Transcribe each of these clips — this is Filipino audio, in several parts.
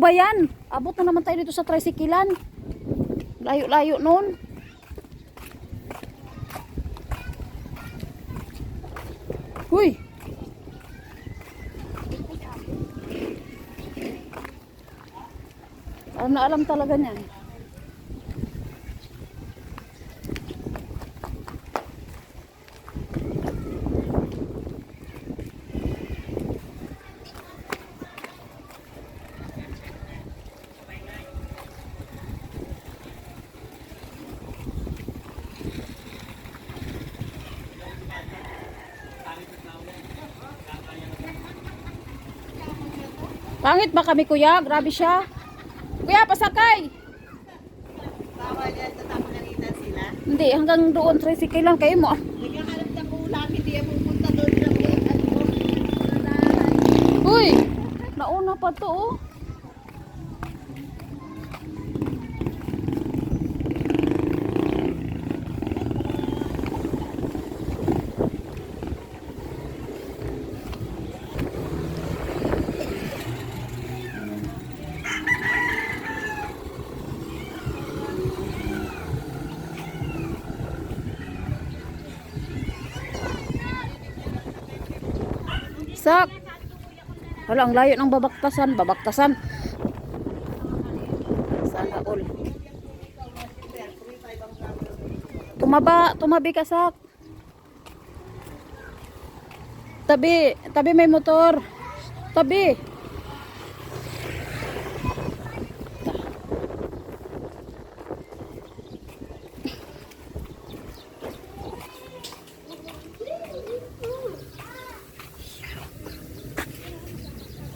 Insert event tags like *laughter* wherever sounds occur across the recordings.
Ba yan? Abot na naman tayo dito sa tricyclean. Layo-layo nun. Huy! Alam na alam talaga niyan. Pangit ba kami kuya? Grabe siya. Kuya, pasakay! Bawal yan sa tapanganitan sila. Hindi, hanggang doon, tricycle lang kayo mo. Nagkakalap ng ulam, hindi yan pupunta doon. Uy! Nauna pa to oh. Sak! Wala, ang layo ng babaktasan. Babaktasan. Sana all. Tumaba, tumabi ka. Tabi, tabi may motor. Tabi.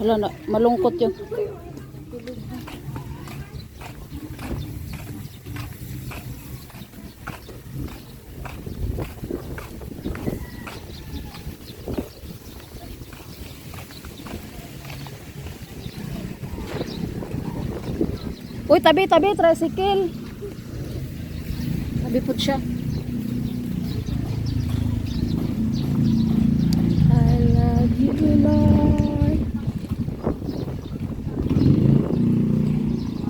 Wala na, malungkot yun. Uy, tabi, tabi, tricycle. Tabi po siya. I love you, Lord.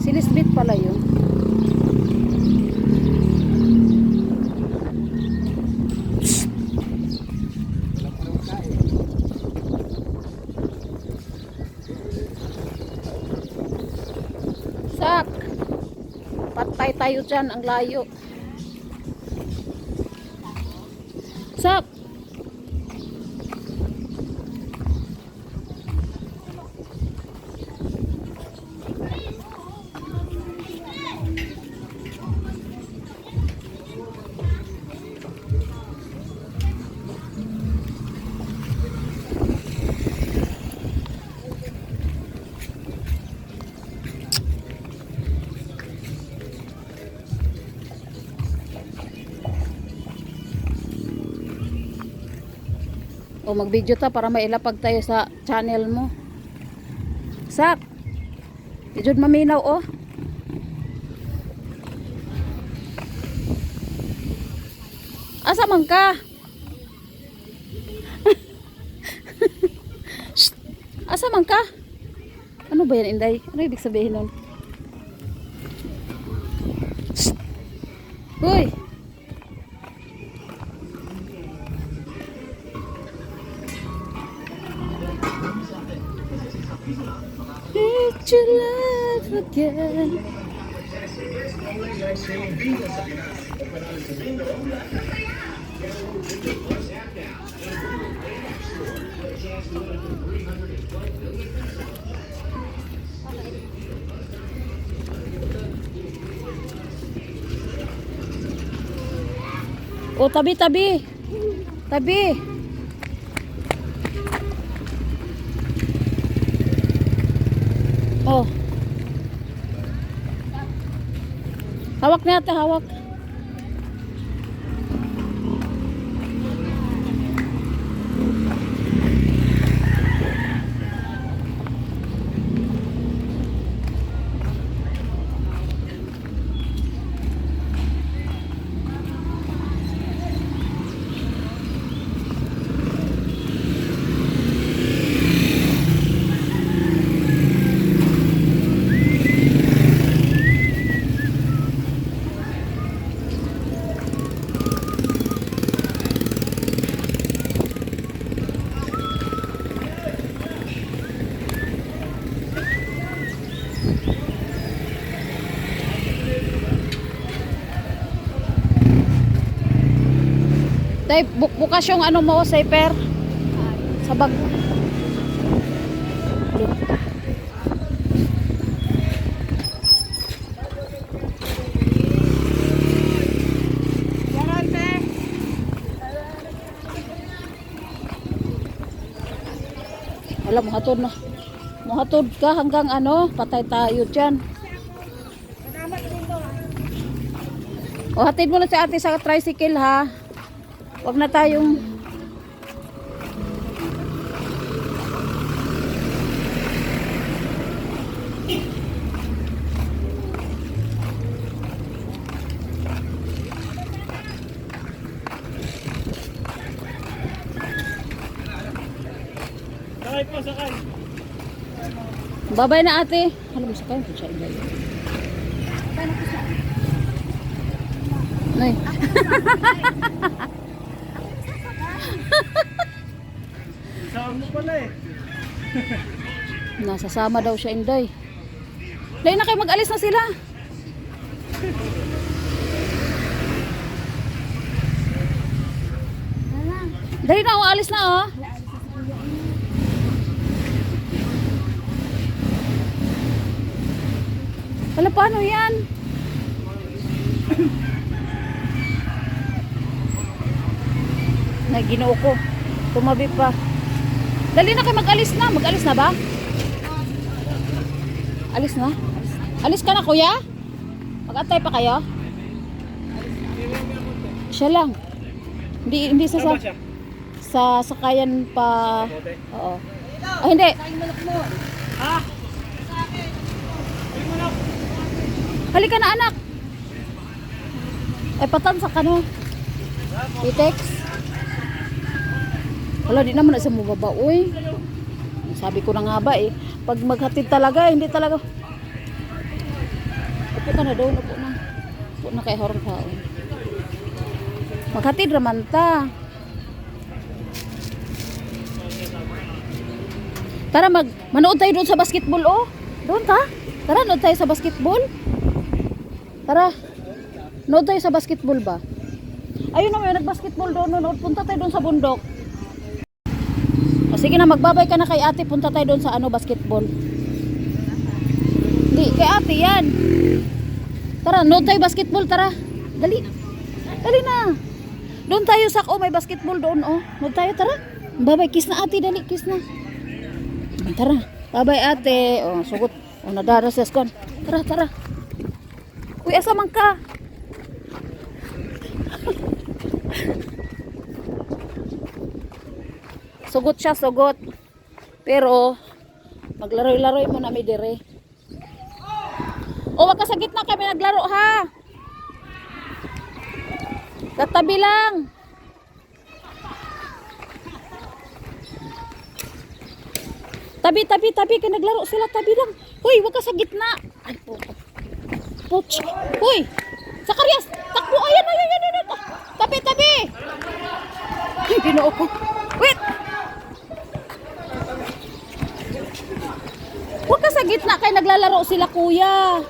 Si Lisbeth pala yun. Sak! Patay tayo dyan, ang layo. Sak! O mag-video ta para mailapag tayo sa channel mo. Sak. Ijud maminaw oh. Asa man ka? *laughs* Asa man ka? Ano ba yan, Inday? Ano ibig sabihin nun? Hoy! Need your love again. Oh, tabi, tabi. Tabi. Hawak na ate, hawak. Tay, buk bukas yung ano mo, saper. Sa bag. Alam mo, hatod na. No? Muhatod ka hanggang ano, patay tayo dyan. O, hatid mo na si ate sa tricycle ha. Huwag na tayong... Sakay po, sakay. Babay na ate. Alam mo sa kayo, siya iba yun. Nay. Saan mo pala eh. Nasasama daw siya, Inday. Dahil na kayo mag-alis na sila. Dahil na, oh, alis na, oh. Wala, paano yan? na ginoo ko. Tumabi pa. Dali na kayo mag-alis na. Mag-alis na ba? Alis na? Alis ka na, kuya? Mag-atay pa kayo? Siya lang. Hindi, hindi sa, sa, sa sakayan pa. Oo. Ah, hindi. Ha? Halika na, anak. Ay, patansa ka no. Itex. Wala, di naman na sa mababa, uy. Sabi ko na nga ba eh. Pag maghatid talaga, hindi talaga. Upo ka na daw, upo na. Upo na kay horong tao. Maghatid raman ta. Tara, mag, manood tayo doon sa basketball, oh. Doon ta. Tara, nood tayo sa basketball. Tara. Nood tayo sa basketball ba? Ayun na, may nag-basketball doon. Nood. Punta tayo doon sa bundok. O sige na, magbabay ka na kay ate. Punta tayo doon sa ano, basketball. Di, kay ate yan. Tara, nood tayo basketball. Tara. Dali. Dali na. Doon tayo sa, oh, may basketball doon, oh. Nood tayo, tara. Babay, kiss na ate. Dali, kiss na. Tara. Babay ate. Oh, sugot. Oh, nadaras yes kon. Tara, tara. Uy, asa man ka? *laughs* sugot siya, sugot. Pero, maglaroy-laroy mo na mi dire. O, wag ka sa gitna kami naglaro ha. Katabi lang. Tabi, tabi, tabi. Kaya naglaro sila. Tabi lang. Hoy, wag ka sa gitna. Ay, po. Puch. Hoy. Sakarias. Takbo. Ayan, ayan, ayan, ayan. Tabi, tabi. Ay, ginoo ko. Wait. Huwag ka sa gitna. Kaya naglalaro sila, kuya.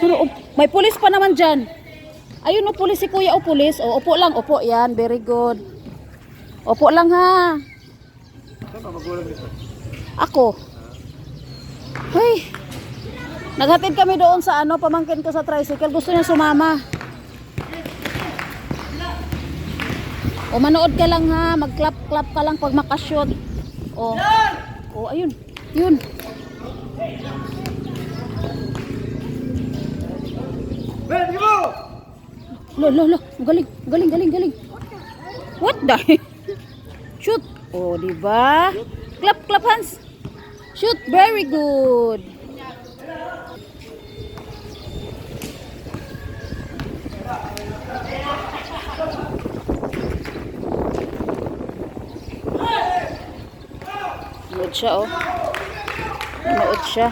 Pero, up- may pulis pa naman dyan. Ayun, o, pulis si kuya. O, pulis. O, upo lang. Upo. Yan. Very good. Opo lang ha. Ako. Hey. Naghatid kami doon sa ano, pamangkin ko sa tricycle. Gusto niya sumama. O manood ka lang ha. Mag-clap-clap ka lang pag makashoot. O. O ayun. Yun. Ben, mo! Lo, lo, lo. Galing, galing, galing, galing. What the? *laughs* Shoot. Oh, di ba? Clap, clap hands. Shoot. Very good. Manood siya, oh. Siya.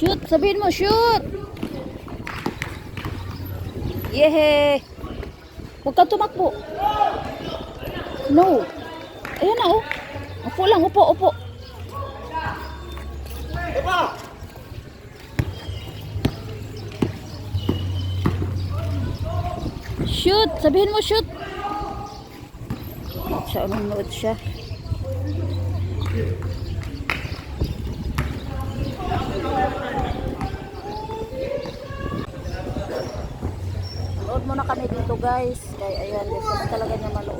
Shoot! Sabihin mo, shoot! Yehe! Huwag ka tumakbo. No. Ayan na oh. Upo lang, upo, upo. Shoot! Sabihin mo shoot! Siya, ununood siya. Load muna kami dito guys. Kaya ayan, gusto talaga niya malood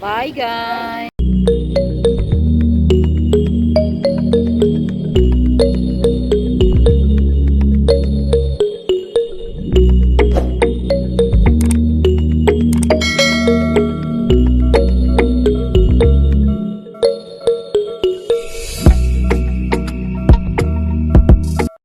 Bye guys!